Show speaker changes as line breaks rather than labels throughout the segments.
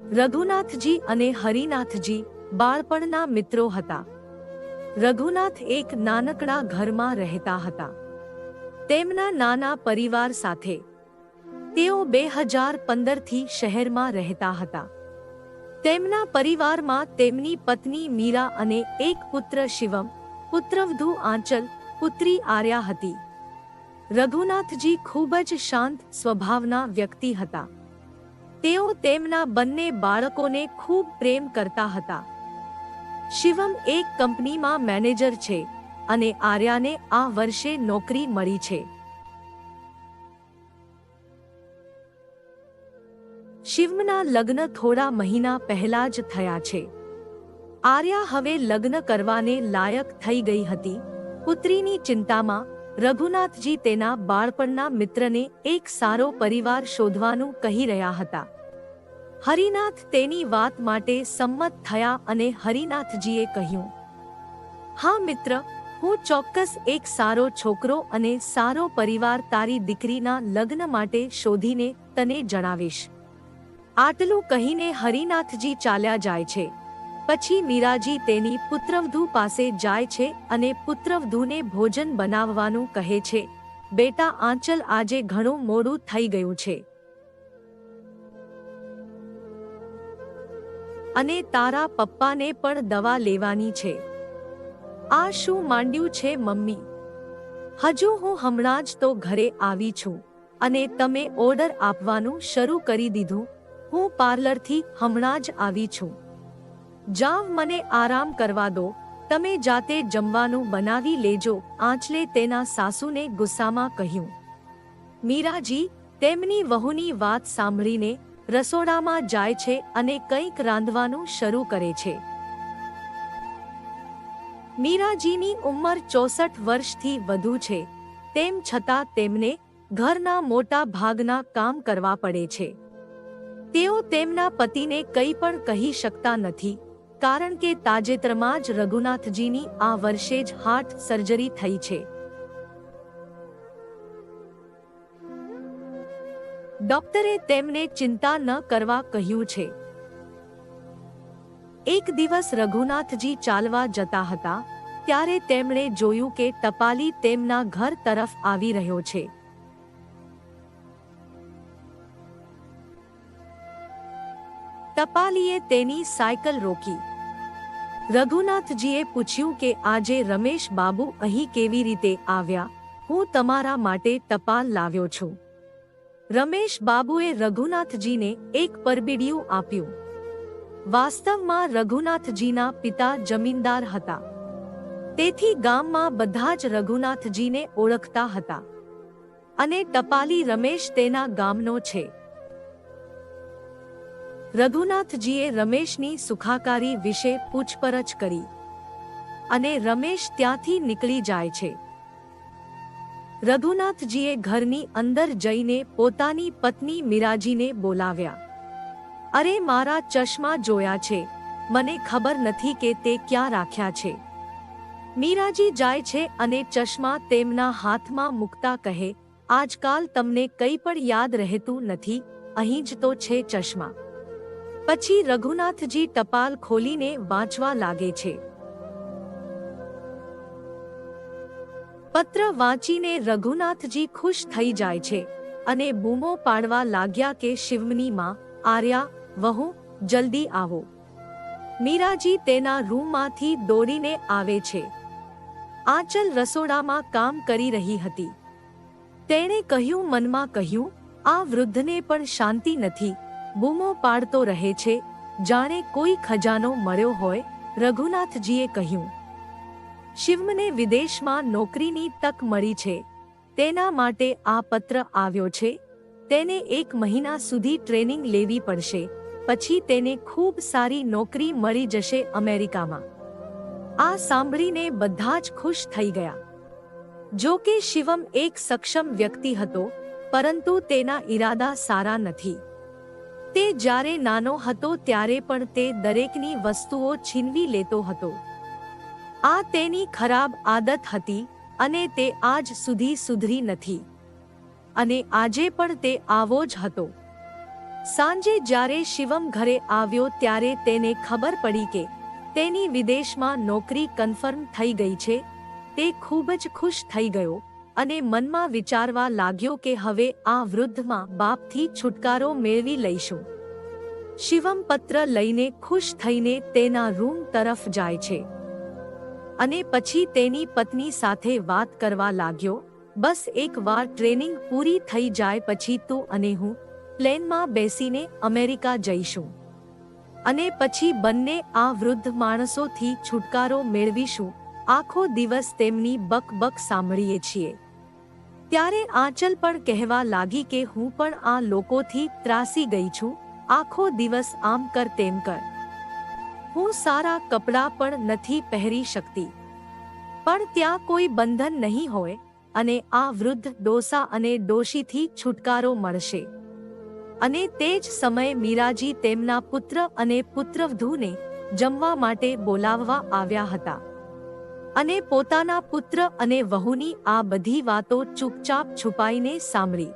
રઘુનાથજી અને હરિનાથજી બાળપણના મિત્રો હતા. રઘુનાથ એક નાનકડા ઘરમાં રહેતા હતા. તેમના નાના પરિવાર સાથે તેઓ બે હજાર પંદરથી શહેરમાં રહેતા હતા. તેમના પરિવારમાં તેમની પત્ની મીરા અને એક પુત્ર શિવમ, પુત્રવધુ આંચલ, પુત્રી આર્યા હતી. રઘુનાથજી ખૂબ જ શાંત સ્વભાવના વ્યક્તિ હતા. તેઓ તેમના બંને બાળકોને ખૂબ પ્રેમ કરતા હતા. શિવમ એક કંપનીમાં મેનેજર છે અને આર્યાને આ વર્ષે નોકરી મળી છે. શિવમના લગ્ન થોડા મહિના પહેલા જ થયા છે. આર્યા હવે લગ્ન કરવાને લાયક થઈ ગઈ હતી. પુત્રીની ચિંતામાં રઘુનાથજી તેના બાળપણના મિત્રને એક સારો પરિવાર શોધવાનું કહી રહ્યા હતા. હરિનાથ તેની વાત માટે સંમત થયા અને હરિનાથજીએ કહ્યું, હા મિત્ર, હું ચોક્કસ એક સારો છોકરો અને સારો પરિવાર તારી દીકરીના લગ્ન માટે શોધીને તને જણાવીશ. આટલું કહીને હરિનાથજી ચાલ્યા જાય છે. પછી મીરાજી તેની પુત્રવધુ પાસે જાય છે અને પુત્રવધુને ભોજન બનાવવાનું કહે છે. બેટા, આંચલ આજે ઘણું મોડું થઈ ગયું છે. અને તારા પપ્પાને પણ દવા લેવાની છે. આ શું માંડ્યું છે, મમ્મી? હજુ હું હમણાં જ તો ઘરે આવી છું અને તમે ઓર્ડર આપવાનું શરૂ કરી દીધું. હું પાર્લરથી હમણાં જ આવી છું. જાવ મને આરામ કરવા દો, તમે જાતે જમવાનું બનાવી લેજો, આંચલે તેના સાસુને ગુસ્સામાં કહ્યું. મીરાજી, તેમની વહુની વાત સાંભળીને રસોડામાં જાય છે અને કંઈક રાંધવાનું શરૂ કરે છે. મીરાજીની ઉંમર ચોસઠ વર્ષથી વધુ છે, તેમ છતાં તેમને ઘરના મોટા ભાગના કામ કરવા પડે છે. તેઓ તેમના પતિને કંઈ પણ કહી શકતા નથી. કારણ કે તાજેતરમાં જ રઘુનાથજીની આ વર્ષે જ હાર્ટ સર્જરી થઈ છે. ડોક્ટરે તેમને ચિંતા ન કરવા કહ્યું છે. એક દિવસ રઘુનાથજી ચાલવા જતા હતા, ત્યારે તેમણે જોયું કે ટપાલી તેમના ઘર તરફ આવી રહ્યો છે. ટપાલીએ તેની સાયકલ રોકી. રઘુનાથજીએ પૂછ્યું કે આજે રમેશ બાબુ અહીં કેવી રીતે આવ્યા? હું તમારા માટે ટપાલ લાવ્યો છું. રમેશ બાબુએ રઘુનાથજીને એક પરબીડિયું આપ્યું. વાસ્તવમાં રઘુનાથજીના પિતા જમીનદાર હતા. તેથી ગામમાં બધા જ રઘુનાથજીને ઓળખતા હતા. અને ટપાલી રમેશ તેના ગામનો છે. રઘુનાથજીએ રમેશની સુખાકારી વિશે પૂછપરછ કરી અને રમેશ ત્યાંથી નીકળી જાય છે. રઘુનાથજીએ ઘરની અંદર જઈને પોતાની પત્ની મીરાજીને બોલાવ્યા. અરે મારા ચશ્મા જોયા છે. મને ખબર નથી કે તે ક્યાં રાખ્યા છે. મીરાજી જાય છે અને ચશ્મા તેમના હાથમાં મૂકતા કહે, આજકાલ તમને કંઈ પણ યાદ રહેતું નથી, અહીં જ તો છે ચશ્મા. પછી રઘુનાથજી ટપાલ ખોલીને વાંચવા લાગે છે. પત્ર વાંચીને રઘુનાથજી ખુશ થઈ જાય છે અને બૂમો પાડવા લાગ્યા કે શિવમની માં, આર્યા, વહુ, જલ્દી આવો. મીરાજી તેના રૂમમાંથી દોડીને આવે છે. આંચલ રસોડામાં કામ કરી રહી હતી. તેણે કહ્યું મનમાં કહ્યું, આ વૃદ્ધને પણ શાંતિ નથી બૂમો પાડતો રહે છે, જાણે કોઈ ખજાનો મળ્યો હોય, રઘુનાથજીએ કહ્યું. શિવમને વિદેશમાં નોકરીની તક મળી છે, તેના માટે આ પત્ર આવ્યો છે, તેને એક મહિના સુધી ટ્રેનિંગ લેવી પડશે, પછી તેને ખૂબ સારી નોકરી મળી જશે અમેરિકામાં. આ સાંભળીને બધા જ ખુશ થઈ ગયા. જો કે શિવમ એક સક્ષમ વ્યક્તિ હતો, પરંતુ તેના ઈરાદા સારા નથી. તે જ્યારે નાનો હતો ત્યારે પણ તે દરેકની વસ્તુઓ છીનવી લેતો હતો. આ તેની ખરાબ આદત હતી અને તે આજ સુધી સુધરી નથી. અને આજે પણ તે આવો જ હતો. સાંજે જ્યારે શિવમ ઘરે આવ્યો ત્યારે તેને ખબર પડી કે તેની વિદેશમાં નોકરી કન્ફર્મ થઈ ગઈ છે, તે ખૂબ જ ખુશ થઈ ગયો અને મનમાં વિચારવા લાગ્યો કે હવે આ વૃદ્ધમાં બાપથી છુટકારો મેળવી લઈશું. શિવમ પત્ર લઈને ખુશ થઈને તેના રૂમ તરફ જાય છે. અને પછી તેની પત્ની સાથે વાત કરવા લાગ્યો, બસ એક વાર ટ્રેનિંગ પૂરી થઈ જાય પછી તું અને હું પ્લેનમાં બેસીને અમેરિકા જઈશું. અને પછી બંને આ વૃદ્ધ માણસોથી છુટકારો મેળવીશું. આખો દિવસ તેમની બકબક સાંભળીએ છીએ. ત્યારે આંચલ પણ કહેવા લાગી કે હું પણ આ લોકોથી ત્રાસી ગઈ છું, આખો દિવસ આમ કર તેમ કર. હું સારા કપડાં પણ નથી પહેરી શકતી. પણ ત્યાં કોઈ બંધન નહીં હોય અને આ વૃદ્ધ ડોસા અને ડોશીથી છુટકારો મળશે. અને તે જ સમયે મીરાજી તેમના પુત્ર અને પુત્રવધૂને જમવા માટે બોલાવવા આવ્યા હતા. અને પોતાના પુત્ર અને વહુની આ બધી વાતો ચૂપચાપ છુપાઈને સાંભળી.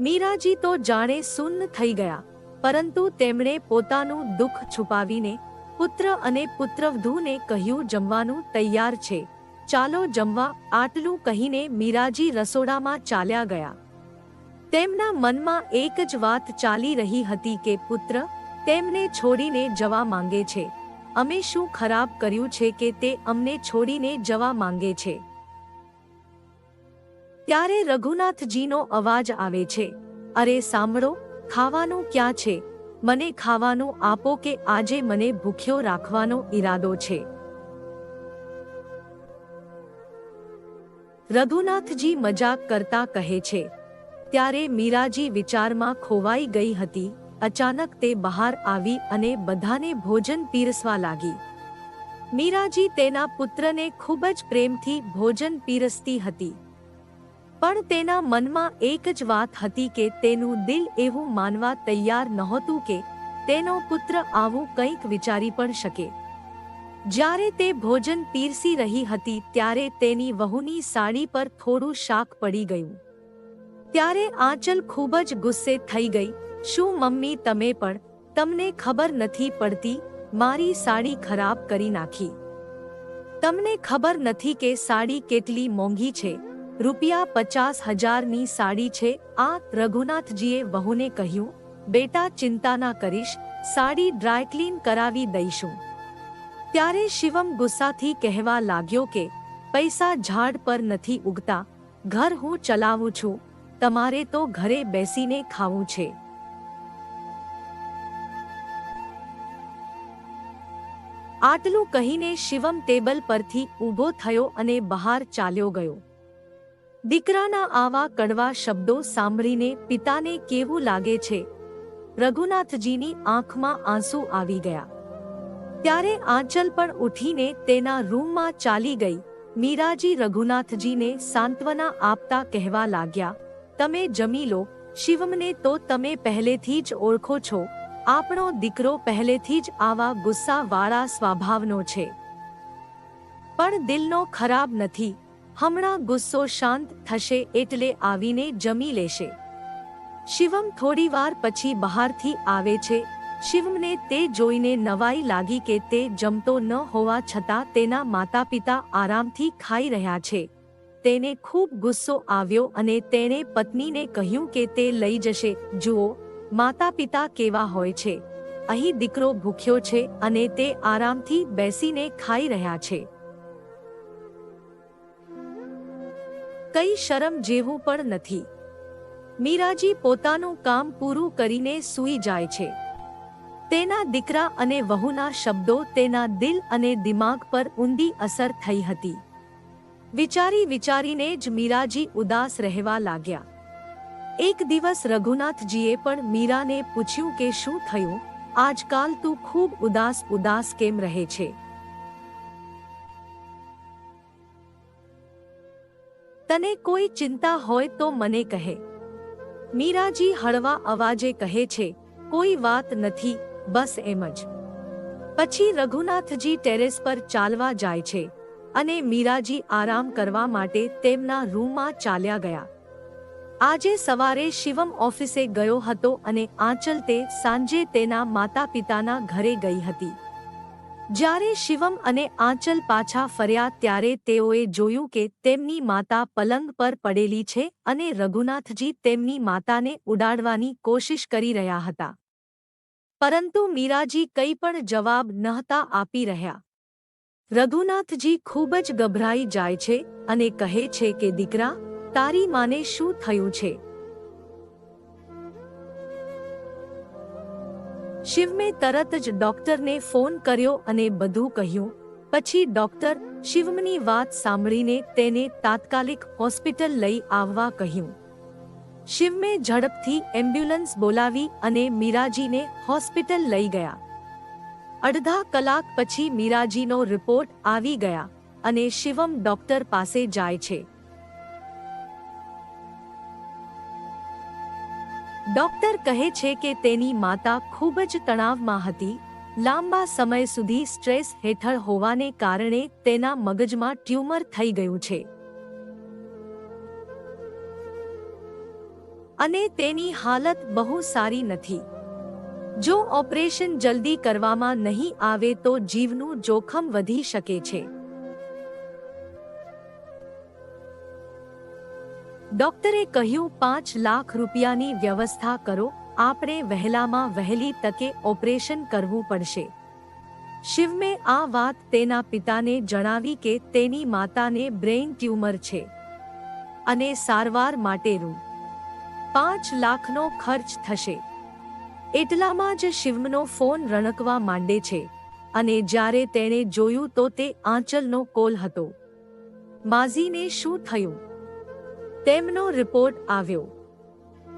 મીરાજી તો જાણે સુન્ન થઈ ગયા, પરંતુ તેમણે પોતાનું દુઃખ છુપાવીને પુત્ર અને પુત્રવધૂને કહ્યું, જમવાનું તૈયાર છે. ચાલો જમવા. આટલું કહીને મીરાજી રસોડામાં ચાલ્યા ગયા. તેમના મનમાં એક જ વાત ચાલી રહી હતી કે પુત્ર તેમને છોડીને જવા માંગે છે. અમે શું ખરાબ કર્યું છે કે તે અમને છોડીને જવા માંગે છે? ત્યારે રઘુનાથજીનો અવાજ આવે છે, અરે સાંભળો, ખાવાનું ક્યાં છે? મને ખાવાનું આપો કે આજે મને ભૂખ્યો રાખવાનો ઈરાદો છે. રઘુનાથજી મજાક કરતા કહે છે, ત્યારે મીરાજી વિચારમાં ખોવાઈ ગઈ હતી અચાનક તે બહાર આવી અને બધાને ભોજન પીરસવા લાગી. મીરાજી તેના પુત્રને ખૂબ જ પ્રેમથી ભોજન પીરસતી હતી. પણ તેના મનમાં એક જ વાત હતી કે તેનું દિલ એવું માનવા તૈયાર નહોતું કે તેનો પુત્ર આવું કંઈક વિચારી પણ શકે. જ્યારે તે ભોજન પીરસી રહી હતી ત્યારે તેની વહુની સાડી પર થોડું શાક પડી ગયું. ત્યારે આંચલ ખૂબ જ ગુસ્સે થઈ ગઈ શું મમ્મી તમે પણ તમને ખબર નથી પડતી મારી સાડી ખરાબ કરી નાખી? તમને ખબર નથી કે સાડી કેટલી મોંઘી છે? રૂપિયા પચાસ હજારની સાડી છે, આ રઘુનાથજીએ વહુને કહ્યું, બેટા ચિંતા ના કરીશ, સાડી ડ્રાયક્લીન કરાવી દઈશું. ત્યારે શિવમ ગુસ્સાથી કહેવા લાગ્યો કે, પૈસા ઝાડ પર નથી ઉગતા, ઘર હું ચલાવું છું, તમારે તો ઘરે બેસીને ખાવું છે. આટલું કહીને શિવમ ટેબલ પરથી ઊભો થયો અને બહાર ચાલ્યો ગયો. દીકરાના આવા કડવા શબ્દો સાંભળીને પિતાને કેવું લાગે છે? રઘુનાથજીની આંખમાં આંસુ આવી ગયા. ત્યારે આંચલ પણ ઉઠીને તેના રૂમમાં ચાલી ગઈ. મીરાજી રઘુનાથજીને સાંત્વના આપતા કહેવા લાગ્યા, તમે જમી લો, શિવમને તો તમે પહેલેથી જ ઓળખો છો. આપણો દીકરો પહેલેથી જ આવા ગુસ્સાવાળા સ્વભાવનો છે. પણ દિલનો ખરાબ નથી. હમણાં ગુસ્સો શાંત થશે એટલે આવીને જમી લેશે. શિવમ થોડીવાર પછી બહારથી આવે છે. શિવમને તે જોઈને નવાઈ લાગી કે તે જમતો ન હોવા છતાં તેના માતા પિતા આરામથી ખાઈ રહ્યા છે. તેને ખૂબ ગુસ્સો આવ્યો અને તેણે પત્નીને કહ્યું કે તે લઈ જશે. જુઓ માતા પિતા કેવા હોય છે? અહીં દીકરો ભૂખ્યો છે અને તે આરામથી બેસીને ખાઈ રહ્યા છે. કઈ શરમ જેવું પણ નથી. મીરાજી પોતાનું કામ પૂરું કરીને સૂઈ જાય છે. તેના દીકરા અને વહુના શબ્દો તેના દિલ અને દિમાગ પર ઊંડી અસર થઈ હતી. વિચારી વિચારીને જ મીરાજી ઉદાસ રહેવા લાગ્યા. એક દિવસ રઘુનાથજીએ પણ મીરાને પૂછ્યું કે શું થયું? આજકાલ તું ખૂબ ઉદાસ ઉદાસ કેમ રહે છે? તને કોઈ ચિંતા હોય તો મને કહે. મીરાજી હળવા અવાજે કહે છે, કોઈ વાત નથી, બસ એમ જ. પછી રઘુનાથજી ટેરેસ પર ચાલવા જાય છે અને મીરાજી આરામ કરવા માટે તેમના રૂમમાં ચાલ્યા ગયા. આજે સવારે શિવમ ઓફિસે ગયો હતો અને આંચલ તે સાંજે તેના માતા પિતાના ઘરે ગઈ હતી. જ્યારે શિવમ અને આંચલ પાછા ફર્યા ત્યારે તેઓએ જોયું કે તેમની માતા પલંગ પર પડેલી છે અને રઘુનાથજી તેમની માતાને ઉડાડવાની કોશિશ કરી રહ્યા હતા. પરંતુ મીરાજી કંઈ પણ જવાબ નહોતા આપી રહ્યા. રઘુનાથજી ખૂબ જ ગભરાઈ જાય છે અને કહે છે કે, દીકરા તારી માને શું થયું છે? શિવમે તરત જ ડોક્ટરને ફોન કર્યો અને બધું કહ્યું. પછી ડોક્ટર શિવમની વાત સાંભળીને તેને તાત્કાલિક હોસ્પિટલ લઈ આવવા કહ્યું. શિવમે ઝડપથી એમ્બ્યુલન્સ બોલાવી અને મીરાજીને હોસ્પિટલ લઈ ગયા. અડધા કલાક પછી મીરાજીનો રિપોર્ટ આવી ગયા અને શિવમ ડોક્ટર પાસે જાય છે. ડોક્ટર કહે છે કે તેની માતા ખૂબ જ તણાવમાં હતી. લાંબા સમય સુધી સ્ટ્રેસ હેઠળ હોવાને કારણે તેના મગજમાં ટ્યુમર થઈ ગયું છે. અને તેની હાલત બહુ સારી નથી. જો ઓપરેશન જલ્દી કરવામાં નહીં આવે તો જીવનું જોખમ વધી શકે છે. ડોક્ટરે કહ્યું, પાંચ લાખ રૂપિયાની વ્યવસ્થા કરો, આપણે વહેલામાં વહેલી તકે ઓપરેશન કરવું પડશે. શિવમે આ વાત તેના પિતાને જણાવી કે તેની માતાને બ્રેઇન ટ્યુમર છે અને સારવાર માટે રૂ પાંચ લાખનો ખર્ચ થશે. એટલામાં જ શિવમનો ફોન રણકવા માંડે છે અને જ્યારે તેણે જોયું તો તે આંચલનો કોલ હતો. માઝીને શું થયું? તેમનો રિપોર્ટ આવ્યો.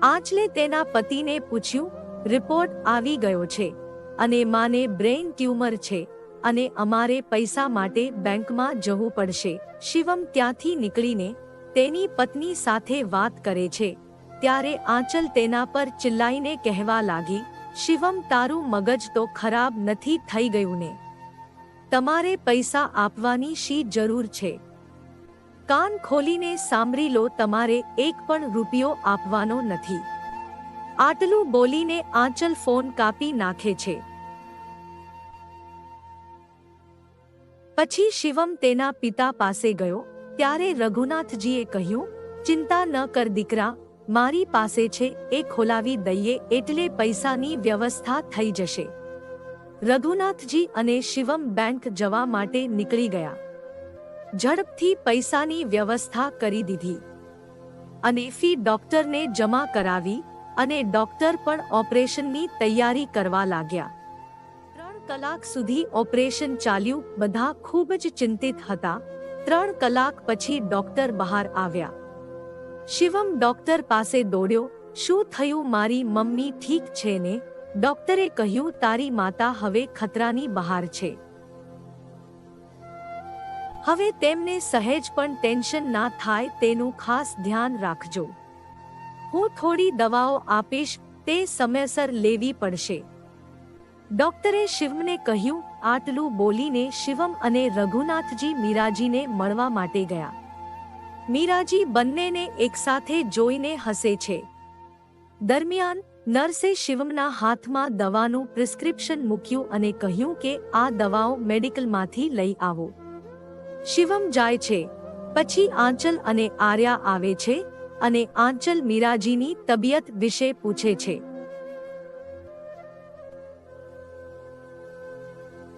આંચલે તેના પતિને પૂછ્યું, રિપોર્ટ આવી ગયો છે અને માને બ્રેઇન ટ્યુમર છે અને અમારે પૈસા માટે બેંકમાં જવું પડશે. શિવમ ત્યાંથી નીકળીને તેની પત્ની સાથે વાત કરે છે. ત્યારે આંચલ તેના પર ચિલ્લાઈને કહેવા લાગી, શિવમ, તારું મગજ તો ખરાબ નથી થઈ ગયું ને. તમારે પૈસા આપવાની શી જરૂર છે? કાન ખોલીને સાંભળી લો, તમારે એક પણ રૂપિયો આપવાનો નથી. આટલું બોલીને આંચલ ફોન કાપી નાખે છે. પછી શિવમ તેના પિતા પાસે ગયો, ત્યારે રઘુનાથજીએ કહ્યું, ચિંતા ન કર દીકરા, મારી પાસે છે, એ ખોલાવી દઈએ, એટલે પૈસાની વ્યવસ્થા થઈ જશે. રઘુનાથજી અને શિવમ બેંક જવા માટે નીકળી ગયા. ઝડપથી પૈસાની વ્યવસ્થા કરી દીધી. અને ફી ડોક્ટરને જમા કરાવી અને ડોક્ટર પણ ઓપરેશનની તૈયારી કરવા લાગ્યા. ત્રણ કલાક સુધી ઓપરેશન ચાલ્યું, બધા ખૂબ જ ચિંતિત હતા. ત્રણ કલાક પછી ડોક્ટર બહાર આવ્યા. શિવમ ડોક્ટર પાસે દોડ્યો, શું થયું મારી મમ્મી? ઠીક છે ને? ડોક્ટરે કહ્યું, તારી માતા હવે ખતરાની બહાર છે. હવે તેમને સહેજ પણ ટેન્શન ના થાય તેનું ખાસ ધ્યાન રાખજો. હું થોડી દવાઓ આપીશ, તે સમયસર લેવી પડશે. ડોક્ટરે શિવમને કહ્યું, આટલું બોલીને શિવમ અને રઘુનાથજી મીરાજીને મળવા માટે ગયા. મીરાજી બંનેને એકસાથે જોઈને હસે છે. દરમિયાન નર્સે શિવમના હાથમાં દવાનું પ્રિસ્ક્રિપ્શન મૂક્યું અને કહ્યું કે આ દવાઓ મેડિકલમાંથી લઈ આવો. શિવમ જાય છે. પછી આંચલ અને આર્યા આવે છે અને આંચલ મીરાજીની તબિયત વિશે પૂછે છે.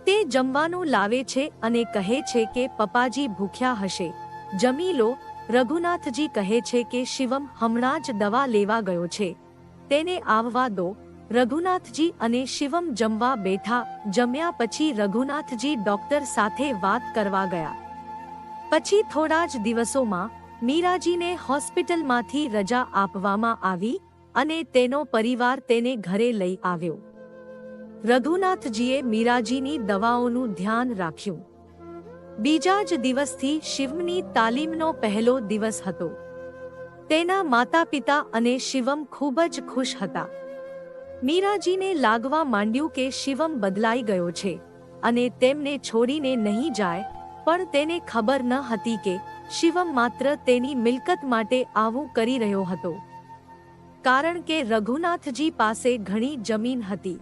તે જમવાનું લાવે છે અને કહે છે કે પપ્પાજી ભૂખ્યા હશે. જમી લો, રઘુનાથજી કહે છે કે શિવમ હમણાં જ દવા લેવા ગયો છે. તેને આવવા દો. રઘુનાથજી અને શિવમ જમવા બેઠા, જમ્યા પછી રઘુનાથજી ડોક્ટર સાથે વાત કરવા ગયા. પછી થોડા જ દિવસોમાં મીરાજીને હોસ્પિટલમાંથી રજા આપવામાં આવી અને તેનો પરિવાર તેને ઘરે લઈ આવ્યો. રઘુનાથજીએ મીરાજીની દવાઓનું ધ્યાન રાખ્યું. બીજા જ દિવસથી શિવમની તાલીમનો પહેલો દિવસ હતો. તેના માતા પિતા અને શિવમ ખૂબ જ ખુશ હતા. મીરાજીને લાગવા માંડ્યું કે શિવમ બદલાઈ ગયો છે અને તેમને છોડીને નહીં જાય પણ તેને ખબર ન હતી કે શિવમ માત્ર તેની મિલકત માટે આવું કરી રહ્યો હતો. કારણ કે રઘુનાથજી પાસે ઘણી જમીન હતી.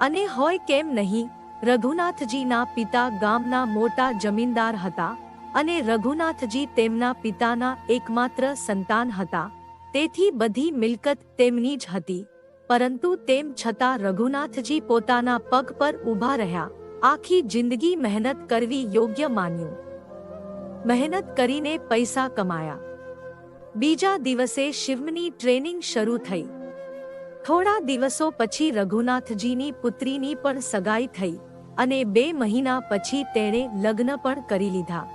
અને હોય કેમ નહીં, રઘુનાથજીના પિતા ગામના મોટા જમીનદાર હતા અને રઘુનાથજી તેમના પિતાના એકમાત્ર સંતાન હતા. તેથી બધી મિલકત તેમની જ હતી. પરંતુ તેમ છતાં રઘુનાથજી પોતાના પગ પર ઊભા રહ્યા. આખી જિંદગી મહેનત કરવી યોગ્ય માન્યું. મહેનત કરીને પૈસા કમાયા. બીજા દિવસે શિવમની ટ્રેનિંગ શરૂ થઈ. થોડા દિવસો પછી રઘુનાથજીની પુત્રીની પણ સગાઈ થઈ અને બે મહિના પછી તેણે લગ્ન પણ કરી લીધા.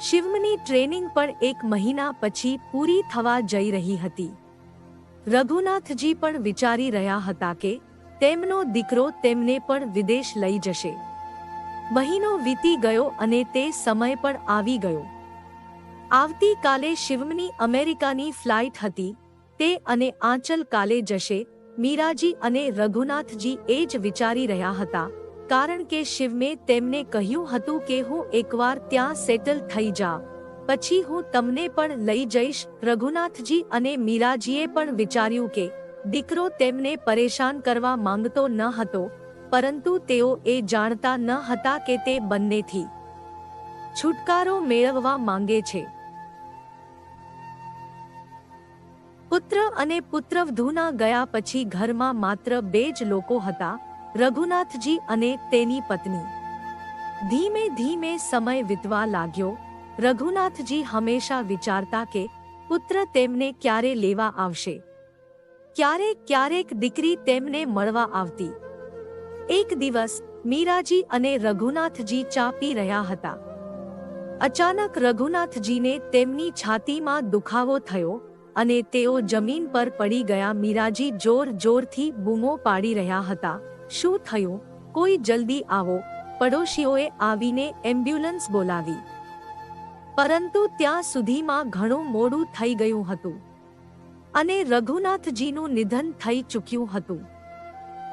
શિવમની ટ્રેનિંગ પણ એક મહિના પછી પૂરી થવા જઈ રહી હતી. રઘુનાથજી પણ વિચારી રહ્યા હતા કે તેમનો દીકરો તેમને પણ વિદેશ લઈ જશે. મહિનો વીતી ગયો અને તે સમય પણ આવી ગયો. આવતીકાલે શિવમની અમેરિકાની ફ્લાઇટ હતી, તે અને આંચલ કાલે જશે, મીરાજી અને રઘુનાથજી એ જ વિચારી રહ્યા હતા, કારણ કે શિવમે તેમને કહ્યું હતું કે હું એકવાર ત્યાં સેટલ થઈ જા. પછી હું તમને પણ લઈ જઈશ, રઘુનાથજી અને મીરાજીએ પણ વિચાર્યું કે દીકરો તેમને પરેશાન કરવા માંગતો ન હતો, પરંતુ તેઓ એ જાણતા ન હતા કે તે બંનેથી છુટકારો મેળવવા માંગે છે. પુત્ર અને પુત્રવધૂના ગયા પછી ઘરમાં માત્ર બે જ લોકો હતા, રઘુનાથજી અને તેની પત્ની. ધીમે ધીમે સમય વીતવા લાગ્યો, રઘુનાથજી હંમેશા વિચારતા કે પુત્ર તેમને ક્યારે લેવા આવશે. ક્યારેક ક્યારેક દીકરી તેમને મળવા આવતી. એક દિવસ, મીરાજી અને રઘુનાથજી ચા પી રહ્યા હતા. અચાનક રઘુનાથજીને તેમની છાતીમાં દુખાવો થયો અને તેઓ જમીન પર પડી ગયા મીરાજી જોર જોરથી બૂમો પાડી રહ્યા હતા. શું થયું? કોઈ જલ્દી આવો. પડોશીઓએ આવીને એમ્બ્યુલન્સ બોલાવી. પરંતુ ત્યાં સુધીમાં ઘણું મોડું થઈ ગયું હતું. અને રઘુનાથજીનું નિધન થઈ ચૂક્યું હતું.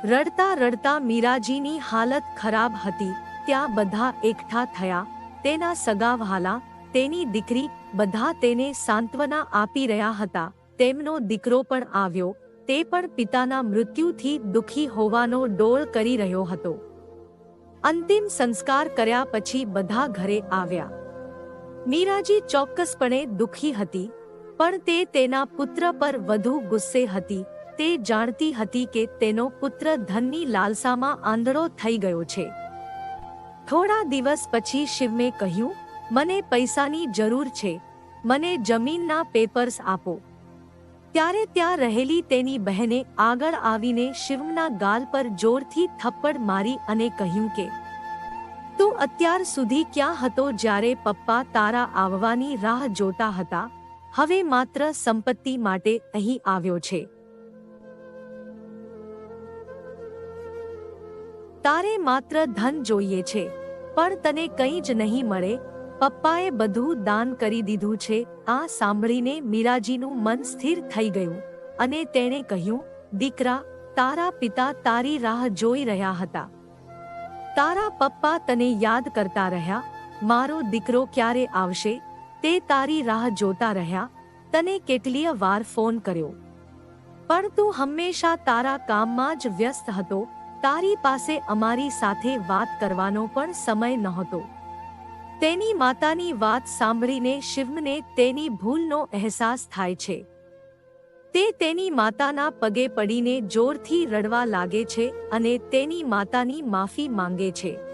રડતા રડતા મીરાજીની હાલત ખરાબ હતી. ત્યાં બધા એકઠા થયા. તેના સગાવહાલા, તેની દીકરી, બધા તેને સાંત્વના આપી રહ્યા હતા. તેમનો દીકરો પણ આવ્યો. તે પણ પિતાના મૃત્યુથી દુઃખી હોવાનો ડોળ કરી રહ્યો હતો. અંતિમ સંસ્કાર કર્યા પછી બધા ઘરે આવ્યા. મીરાજી ચોક્કસપણે દુઃખી હતી. પણ તે તેના પુત્ર પર વધુ ગુસ્સે હતી. તે જાણતી હતી કે તેનો પુત્ર ધનની લાલસામાં આંધળો થઈ ગયો છે. થોડા દિવસ પછી શિવમે કહ્યું, મને પૈસાની જરૂર છે. મને જમીનના પેપર્સ આપો. ત્યારે ત્યાં રહેલી તેની બહેને આગળ આવીને શિવમના ગાલ પર જોરથી થપ્પડ મારી અને કહ્યું કે, તું અત્યાર સુધી ક્યાં હતો જ્યારે પપ્પા તારા આવવાની રાહ જોતા હતા? હવે માત્ર સંપત્તિ માટે અહીં આવ્યો છે. તારે માત્ર ધન જોઈએ છે, પણ તને કંઈ જ નહીં મળે. પપ્પાએ બધું દાન કરી દીધું છે, આ સાંભળીને મીરાજીનું મન સ્થિર થઈ ગયું અને તેણે કહ્યું, દીકરા, તારા પિતા તારી રાહ જોઈ રહ્યા હતા. તારા પપ્પા તને યાદ કરતા રહ્યા. મારો દીકરો ક્યારે આવશે? તે તારી રાહ જોતા રહ્યા, તને કેટલીય વાર ફોન કર્યો. પણ તું હંમેશા તારા કામમાં જ વ્યસ્ત હતો, તારી પાસે અમારી સાથે વાત કરવાનો પણ સમય નહોતો. તેની માતાની વાત સાંભળીને શિવને તેની ભૂલનો અહેસાસ થાય છે. તે તેની માતાના પગે પડીને જોરથી રડવા લાગે છે અને તેની માતાની માફી માંગે છે.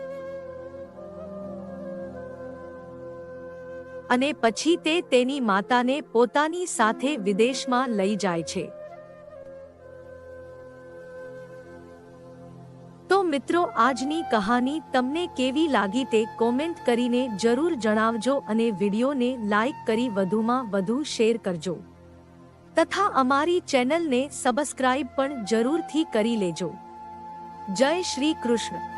અને પછી તે તેની માતાને પોતાની સાથે વિદેશમાં લઈ જાય છે. તો મિત્રો, આજની કહાની તમને કેવી લાગી તે કોમેન્ટ કરીને જરૂર જણાવજો અને વિડીયોને લાઈક કરી વધુમાં વધુ શેર કરજો. તથા અમારી ચેનલને સબસ્ક્રાઇબ પણ જરૂરથી કરી લેજો. જય શ્રી કૃષ્ણ.